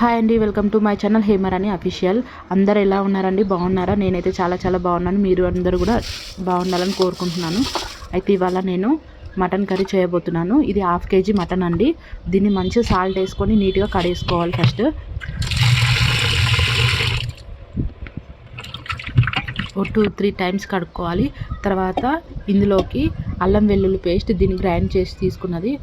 Hi అండి welcome to my channel హేమర్ అని అఫీషియల్ అందరు ఎలా ఉన్నారండి? బాగున్నారా? నేనైతే చాలా చాలా బాగున్నాను. మీరు అందరూ కూడా బాగుండాలని కోరుకుంటున్నాను. అయితే ఇవాళ నేను మటన్ కర్రీ చేయబోతున్నాను. ఇది హాఫ్ కేజీ మటన్ అండి. దీన్ని మంచిగా సాల్ట్ వేసుకొని నీట్గా కడేసుకోవాలి ఫస్ట్ ఓ టూ త్రీ టైమ్స్ కడుక్కోవాలి. తర్వాత ఇందులోకి అల్లం వెల్లుల్లి పేస్ట్ దీన్ని గ్రైండ్ చేసి తీసుకున్నది.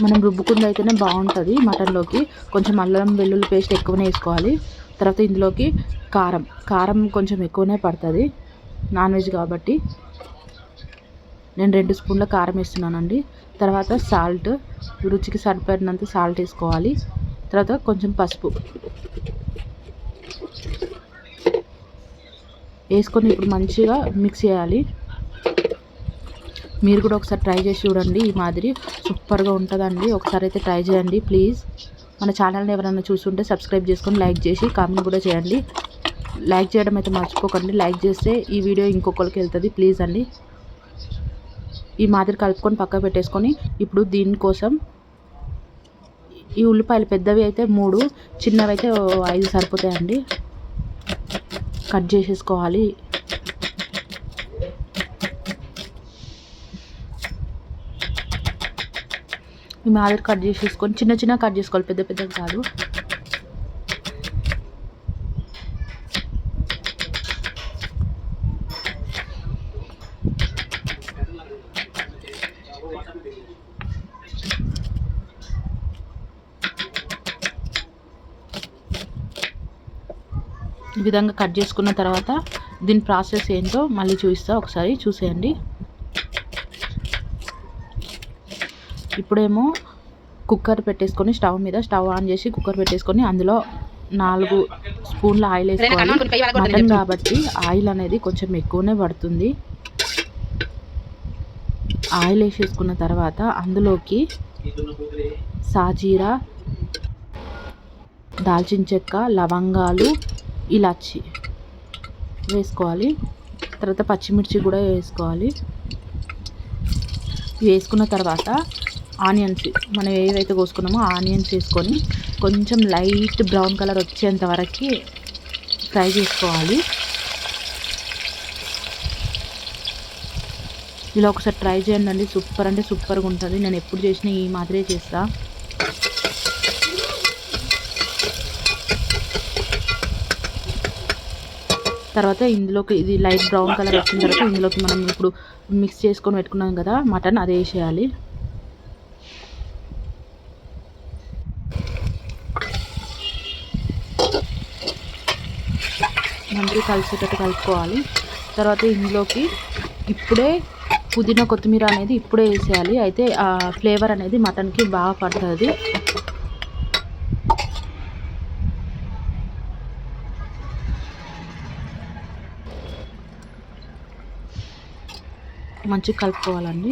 మనం రుబ్బుకుంది అయితేనే బాగుంటుంది మటన్లోకి. కొంచెం అల్లం వెల్లుల్లి పేస్ట్ ఎక్కువనే వేసుకోవాలి. తర్వాత ఇందులోకి కారం. కారం కొంచెం ఎక్కువనే పడుతుంది. నాన్ వెజ్ కాబట్టి. నేను రెండు స్పూన్ల కారం వేస్తున్నానండి. తర్వాత సాల్ట్. రుచికి సరిపడినంత సాల్ట్ వేసుకోవాలి. తర్వాత కొంచెం పసుపు. వేసుకొని ఇప్పుడు మంచిగా మిక్స్ చేయాలి. మీరు కూడా ఒకసారి ట్రై చేసి చూడండి ఈ మాదిరి. సూపర్గా ఉంటుందండి. ఒకసారి అయితే ట్రై చేయండి ప్లీజ్. మన ఛానల్ని ఎవరైనా చూస్తుంటే సబ్స్క్రైబ్ చేసుకొని లైక్ చేసి కామెంట్ కూడా చేయండి. లైక్ చేయడం అయితే మర్చిపోకండి. లైక్ చేస్తే ఈ వీడియో ఇంకొకరికి వెళ్తుంది. ప్లీజ్ అండి. ఈ మాదిరి కలుపుకొని పక్క పెట్టేసుకొని ఇప్పుడు దీనికోసం ఈ ఉల్లిపాయలు పెద్దవి అయితే మూడు చిన్నవి అయితే ఐదు సరిపోతాయండి. కట్ చేసేసుకోవాలి. ఈ మాదిరి కట్ చేసేసుకొని చిన్న చిన్న కట్ చేసుకోవాలి పెద్ద పెద్దగా కాదు. ఈ విధంగా కట్ చేసుకున్న తర్వాత దీని ప్రాసెస్ ఏంటో మళ్ళీ చూపిస్తా ఒకసారి చూసేయండి. ఇప్పుడేమో కుక్కర్ పెట్టేసుకొని స్టవ్ మీద స్టవ్ ఆన్ చేసి కుక్కర్ పెట్టేసుకొని అందులో నాలుగు స్పూన్ల ఆయిల్ వేసుకోవాలి. మటన్ కాబట్టి ఆయిల్ అనేది కొంచెం ఎక్కువనే పడుతుంది. ఆయిల్ వేసేసుకున్న తర్వాత అందులోకి సాజీరా దాల్చిన చెక్క లవంగాలు ఇలాచి వేసుకోవాలి. తర్వాత పచ్చిమిర్చి కూడా వేసుకోవాలి. వేసుకున్న తర్వాత ఆనియన్స్ మనం ఏవైతే కోసుకున్నామో ఆనియన్స్ వేసుకొని కొంచెం లైట్ బ్రౌన్ కలర్ వచ్చేంత వరకు ఫ్రై చేసుకోవాలి. ఇలా ఒకసారి ట్రై చేయండి అండి సూపర్ అంటే సూపర్గా ఉంటుంది. నేను ఎప్పుడు చేసినా ఈ మాదిరే చేస్తా. తర్వాత ఇందులోకి ఇది లైట్ బ్రౌన్ కలర్ వచ్చిన తర్వాత ఇందులోకి మనం ఇప్పుడు మిక్స్ చేసుకొని పెట్టుకున్నాం కదా మటన్ అది వేసేయాలి. మంచిగా కలిసేటట్టు కలుపుకోవాలి. తర్వాత ఇందులోకి ఇప్పుడే పుదీనా కొత్తిమీర అనేది ఇప్పుడే వేసేయాలి. అయితే ఆ ఫ్లేవర్ అనేది మటన్కి బాగా పడుతుంది. మంచిగా కలుపుకోవాలండి.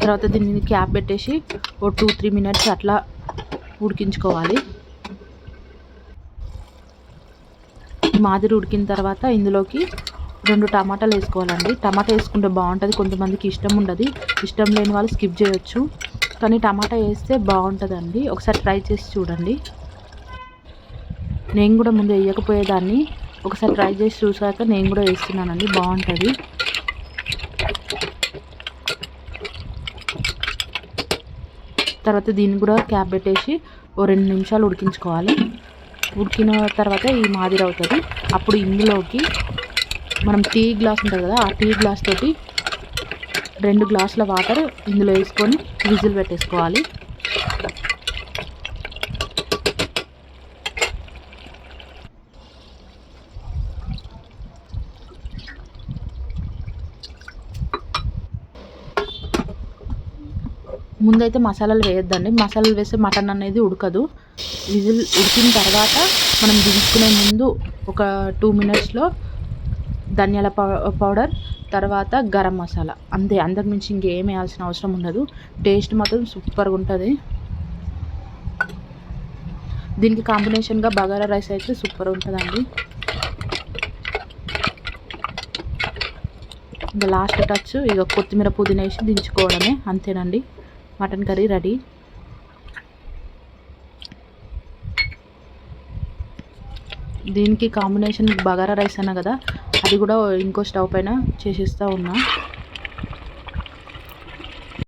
తర్వాత దీన్ని క్యాప్ పెట్టేసి ఓ టూ త్రీ మినిట్స్ అట్లా ఉడికించుకోవాలి. మాదిరి ఉడికిన తర్వాత ఇందులోకి రెండు టమాటాలు వేసుకోవాలండి. టమాటా వేసుకుంటే బాగుంటుంది కొంతమందికి ఇష్టం ఉండదు. ఇష్టం లేని వాళ్ళు స్కిప్ చేయొచ్చు. కానీ టమాటా వేస్తే బాగుంటుందండి. ఒకసారి ట్రై చేసి చూడండి. నేను కూడా ముందు వేయకపోయేదాన్ని. ఒకసారి ట్రై చేసి చూసాక నేను కూడా వేస్తున్నానండి. బాగుంటుంది. తర్వాత దీన్ని కూడా క్యాప్ పెట్టేసి ఓ రెండు నిమిషాలు ఉడికించుకోవాలి. ఉడికిన తర్వాత ఈ మాదిరి అవుతుంది. అప్పుడు ఇందులోకి మనం టీ గ్లాస్ ఉంటుంది కదా ఆ టీ గ్లాస్ తోటి రెండు గ్లాసుల వాటర్ ఇందులో వేసుకొని విజిల్ పెట్టేసుకోవాలి. ముందైతే మసాలాలు వేయొద్దండి. మసాలాలు వేస్తే మటన్ అనేది ఉడకదు. విజిల్ ఉడికిన తర్వాత మనం దించుకునే ముందు ఒక టూ మినిట్స్లో ధనియాల పౌడర్ తర్వాత గరం మసాలా. అంతే అంతకుమించి ఇంకేం వేయాల్సిన అవసరం ఉండదు. టేస్ట్ మాత్రం సూపర్గా ఉంటుంది. దీనికి కాంబినేషన్గా బగారా రైస్ అయితే సూపర్ ఉంటుందండి. ఇంకా లాస్ట్ టచ్ ఇక కొత్తిమీర పుదీనా వేసి దించుకోవడమే అంతేనండి. Mutton curry ready. దీనికి కాంబినేషన్ బగారా రైస్ అన్న కదా అది కూడా ఇంకో స్టవ్ పైన చేసేస్తూ ఉన్నా.